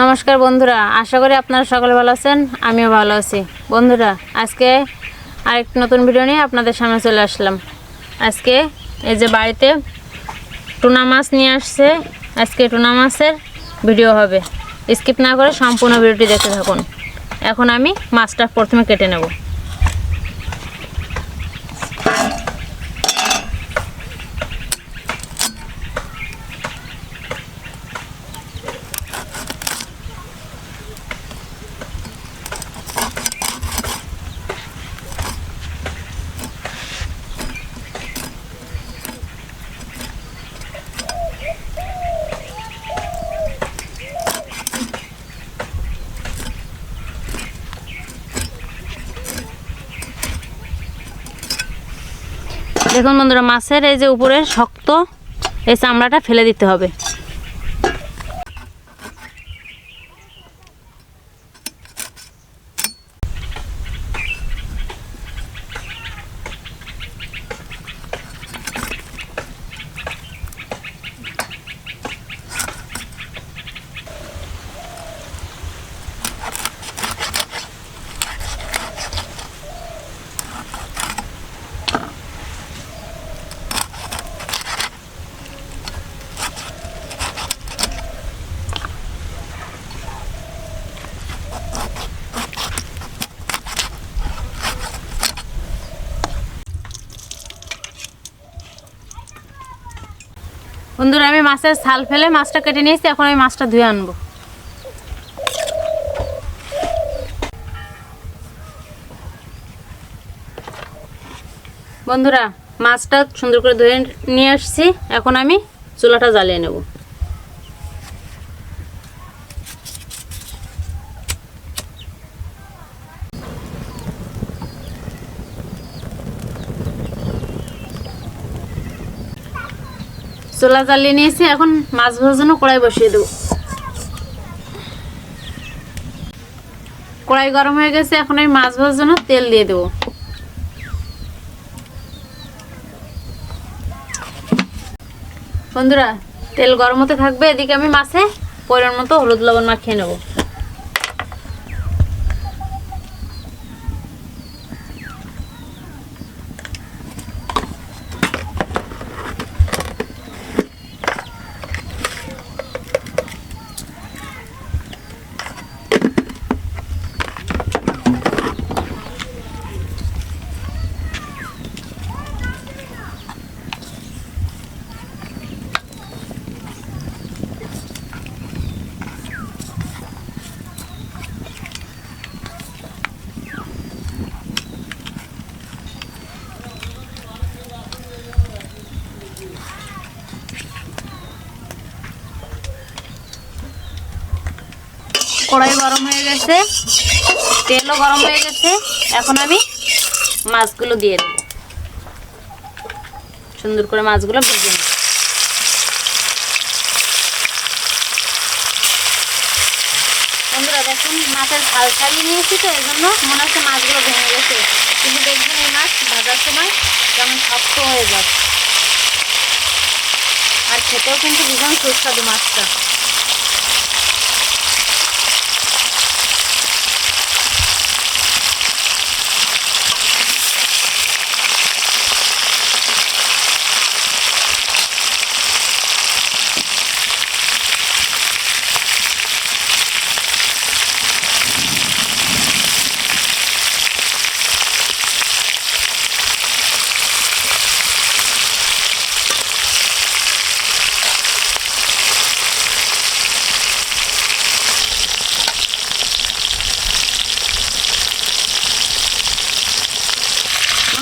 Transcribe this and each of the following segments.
নমস্কার বন্ধুরা, আশা করি আপনারা সকলে ভালো আছেন, আমিও ভালো আছি। বন্ধুরা, আজকে আরেক নতুন ভিডিও নিয়ে আপনাদের সামনে চলে আসলাম। আজকে এই যে বাড়িতে টুনা মাছ নিয়ে আসছে, আজকে টুনা মাছের ভিডিও হবে। স্কিপ না করে সম্পূর্ণ ভিডিওটি দেখতে থাকুন। এখন আমি মাছটা প্রথমে কেটে নেব। দেখুন বন্ধুরা মাছের এই যে উপরে শক্ত এই চামড়াটা ফেলে দিতে হবে। বন্ধুরা, আমি মাছের ছাল ফেলে মাছটা কেটে নিয়েছি, এখন আমি মাছটা ধুয়ে আনব। বন্ধুরা, মাছটা সুন্দর করে ধুয়ে নিয়ে আসছি, এখন আমি চুলাটা জ্বালিয়ে নেব। চুলা জ্বালিয়ে নিয়েছি এখন মাছ ভাজার কড়াই বসিয়ে দেবো। কড়াই গরম হয়ে গেছে, এখন আমি মাছ ভাজার তেল দিয়ে দেবো। বন্ধুরা, তেল গরম হতে থাকবে, এদিকে আমি মাছে পরিমাণ মতো হলুদ লবণ মাখিয়ে নেব। কড়াই গরম হয়ে গেছে, তেলও গরম হয়ে গেছে, এখন আমি মাছগুলো দিয়ে দেবো। সুন্দর করে মাছগুলো ভেজে নেব। বন্ধুরা মাছের ঝাল ছাড়িয়ে নিয়েছি তো এই জন্য মনে হচ্ছে মাছগুলো ভেঙে গেছে। কিন্তু দেখবেন এই মাছ ভাজার সময় কেমন শক্ত হয়ে যায়। আর খেতেও কিন্তু ভীষণ সুস্বাদু মাছটা।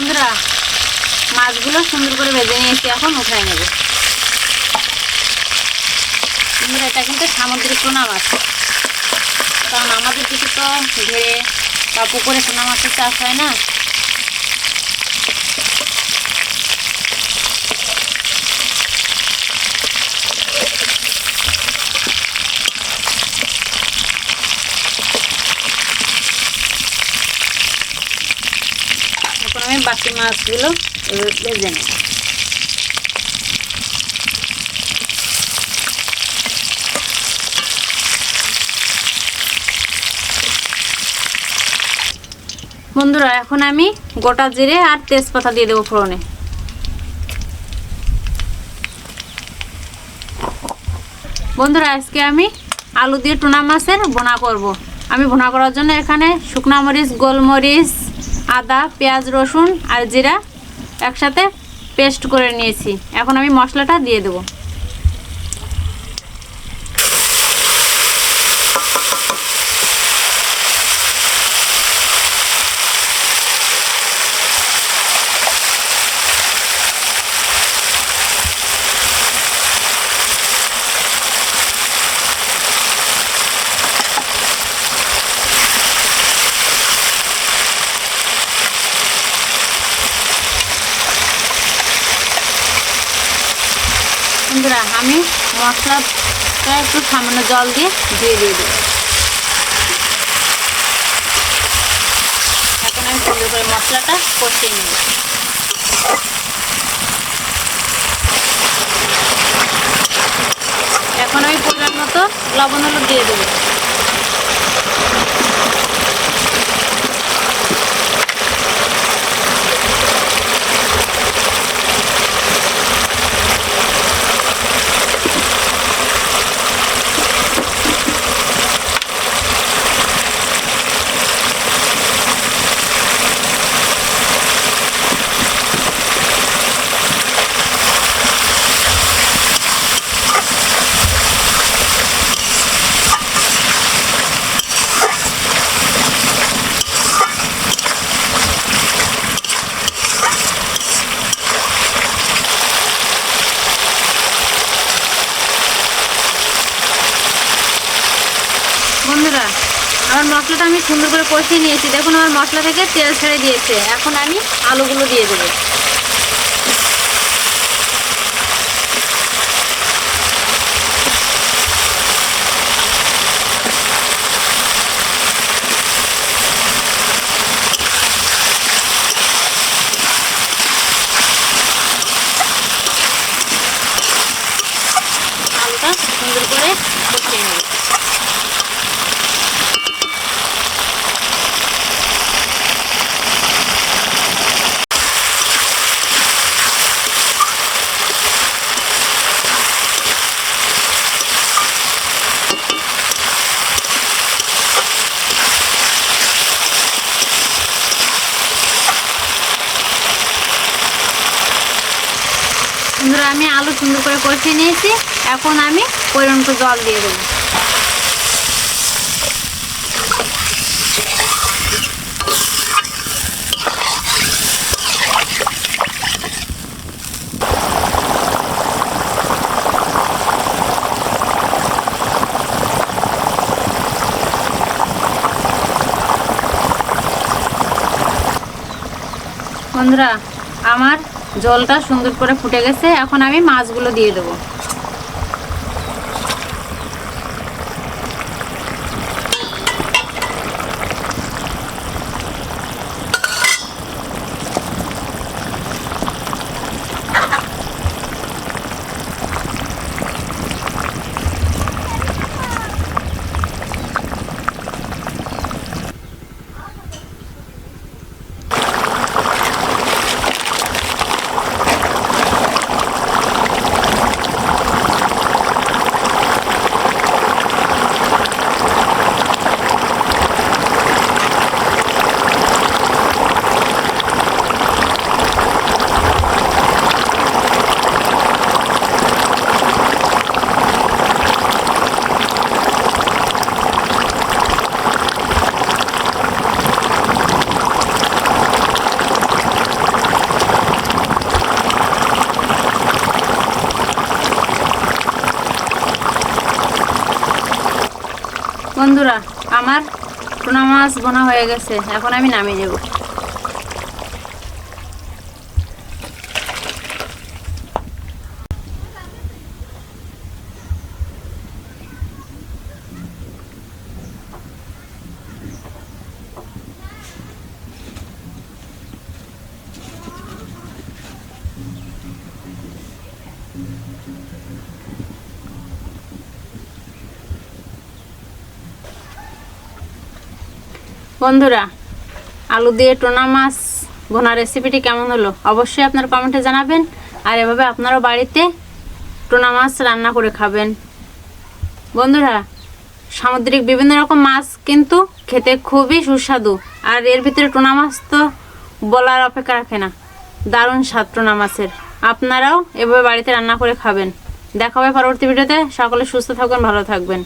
বন্ধুরা, মাছগুলো সুন্দর করে ভেজে নিয়েছি, এখন উঠাই নেব। বন্ধুরা, এটা কিন্তু সামুদ্রিক সোনা মাছ। কারণ আমাদের কিছু তো ঘেরে বা পুকুরে সোনা মাছের চাষ হয় না। বাকি মাছগুলো ভেজে নেব বন্ধুরা, এখন আমি গোটা জিরে আর তেজপাতা দিয়ে দেবো ফোড়নে বন্ধুরা, আজকে আমি আলু দিয়ে টুনা মাছের ভোনা করব। আমি ভোনা করার জন্য এখানে শুকনা মরিচ, গোলমরিচ আদা পেঁয়াজ রসুন আর জিরা একসাথে পেস্ট করে নিয়েছি। এখন আমি মশলাটা দিয়ে দেবো বন্ধুরা আমি মশলাটা একটু সামান্য জল দিয়ে দিয়ে দিয়ে দেবো এখন আমি সুন্দর করে মশলাটা কষিয়ে নেব। এখন আমি পরিমাণ মতো লবণ হলুদ দিয়ে দেবো বন্ধুরা আমার মশলাটা আমি সুন্দর করে কষিয়ে নিয়েছি। দেখুন আমার মশলা থেকে তেল ছেড়ে দিয়েছে। এখন আমি আলুগুলো দিয়ে দেবো আলুটা সুন্দর করে কষিয়ে নেব বন্ধুরা আমি আলু সুন্দর করে কষিয়ে নিয়েছি। এখন আমি পরিমাণ জল দিয়ে দেবো। বন্ধুরা আমার জলটা সুন্দর করে ফুটে গেছে। এখন আমি মাছগুলো দিয়ে দেবো। বন্ধুরা আমার টুনা মাছ বোনা হয়ে গেছে। এখন আমি নামিয়ে দেবো বন্ধুরা, আলু দিয়ে টোনা মাছ ভোনা রেসিপিটি কেমন হলো? অবশ্যই আপনার কমেন্টে জানাবেন। আর এভাবে আপনারাও বাড়িতে টোনা মাছ রান্না করে খাবেন। বন্ধুরা, সামুদ্রিক বিভিন্ন রকম মাছ কিন্তু খেতে খুবই সুস্বাদু। আর এর ভিতরে টোনা মাছ তো বলার অপেক্ষা রাখে না। দারুণ স্বাদ টোনা মাছের। আপনারাও এভাবে বাড়িতে রান্না করে খাবেন। দেখা হবে পরবর্তী ভিডিওতে। সকলে সুস্থ থাকবেন ভালো থাকবেন।